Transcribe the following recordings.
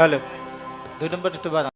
Hello দুই নম্বর একটু বাড়ান।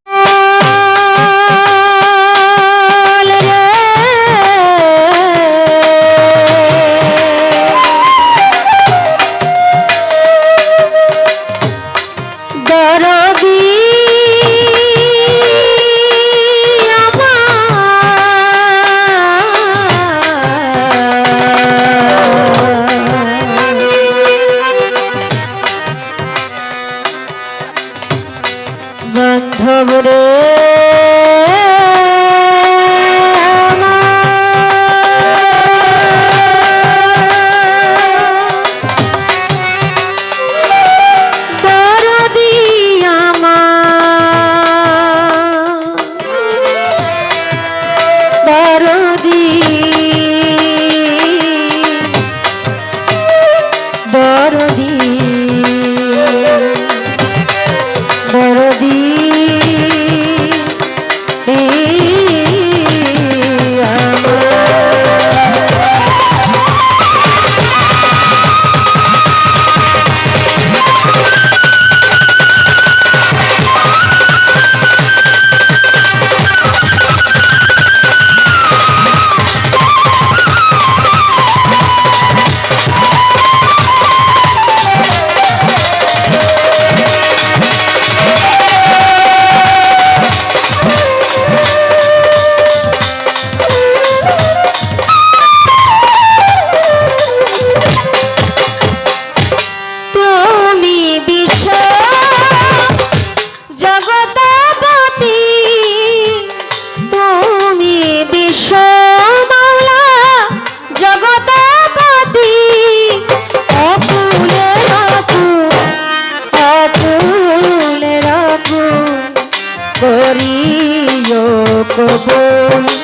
কবুল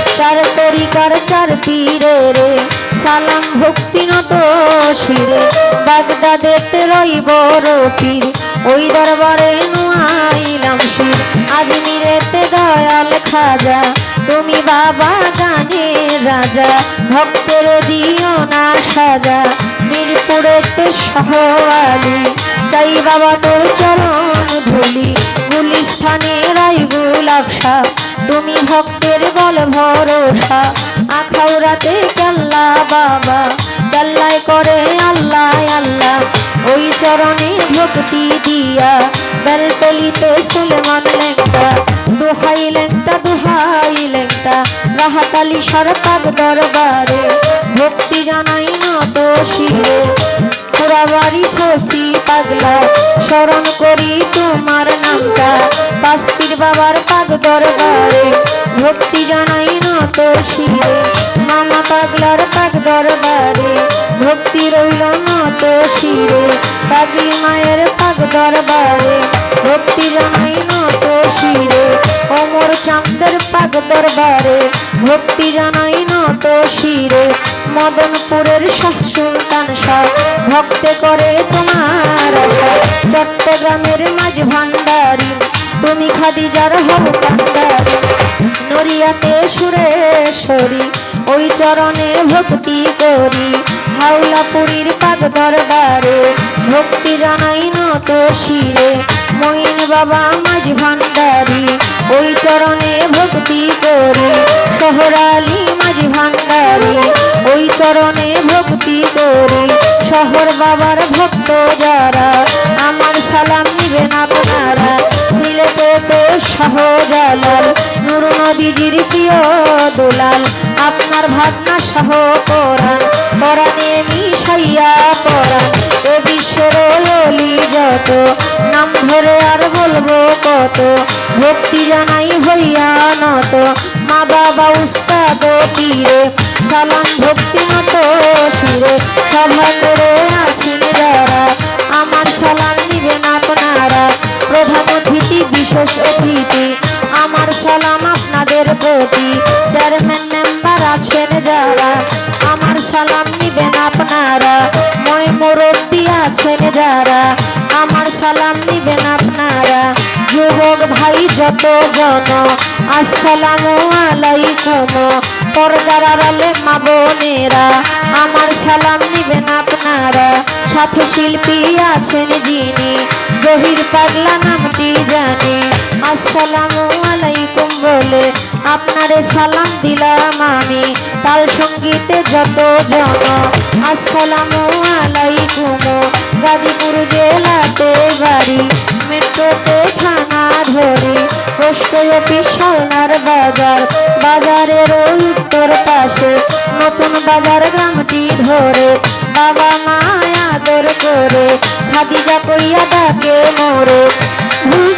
চার তরিকার চার পীরে রে। সালাম ভক্তি নত শিরে। বাগদাদেতে রইব পীর। ওই দরবারে নুয়াইলাম শির। আজমিরেতে দয়াল খাজা। তুমি বাবা গানের রাজা। ভক্তের দিও না সাজা। মিরপুরেতে সহালি চাই বাবা তোর চরণ ধুলি, গুলিস্থানে রাই গুলাবসা তুমি ভক্তের বল ভরসা আখাউরাতে কেল্লা বাবা, কেল্লায় করে আল্লাহ আল্লাহ, ওই চরণে ভক্তি দিয়া, বেলতলিতে সুলেমান লেংটা, দোহাই লেংটা দোহাই লেংটা, রাহাতালি সরকার দরবারে, ভক্তি জানাই নত শিরে পুরাবাড়ি খসি পাগলা। স্মরণ করি তোমার নামটা পাস্তির বাবার পাগ দরবারে। ভক্তি জানাই নত শিরে, মামা পাগলার পাগ দরবারে। ভক্তি রইল নত শিরে, পাগলি মায়ের পাগ দরবারে। ভক্তি ভান্ডারি, তুমি খাদিজার হও কান্দারি নরিয়াতে সুরেশ্বরী ওই চরণে ভক্তি করি, হাওলাপুরীর পাগ দরবারে ভক্তি জানাই নত শিরে মইন বাবা মাঝ ভান্ডারি, ওই চরণে ভক্তি করি, শহরালি মাঝ ভান্ডারি, ওই চরণে ভক্তি করি, শহর বাবার ভক্ত দুলাল, আপনার ভাবনা সহ পরাণ পরাণে মিশাইয়া পরাণ, এ বিশ্বের ললি যত নাম ধরে আর বলব কত, ভক্তি জানাই হইয়া নত, মা বাবা উস্তাদ পীরে সালাম ভক্তি মত শিরে, সভা করে আছেন যারা, আমার সালাম নিবেন আপনারা প্রধান অতিথি, বিশেষ অতিথি, আমার সালাম আপনাদের প্রতি চেয়ারম্যান মেম্বার আছেন যারা, আমার সালাম নিবেন আপনারা। মই মুরব্বী আছেন যারা, আমার সালাম নিবেন আপনারা। যুবক ভাই যত জন আসসালামু আলাইকুম। পর্দার আড়ালে মা বোনেরা, আমার সালাম নিবেন আপনারা। সাথে শিল্পী আছেন যিনি, জহির পাগলা নামটি জানে। আসসালামু আলাইকুম বলে আপনারে সালাম দিলাম আমি, তাল সঙ্গীতে যত জন আসসালামু আলাইকুম, গাজীপুর জেলাতে বাড়ি, মেট্রোতে থানা ধরি পোস্ট সালনার বাজার, বাজারের উত্তর পাশে, নতুন বাজার গ্রামটি ধরে, বাবা মায় আদর করে খাদিজা কইয়া ডাকে মোরে। ভুল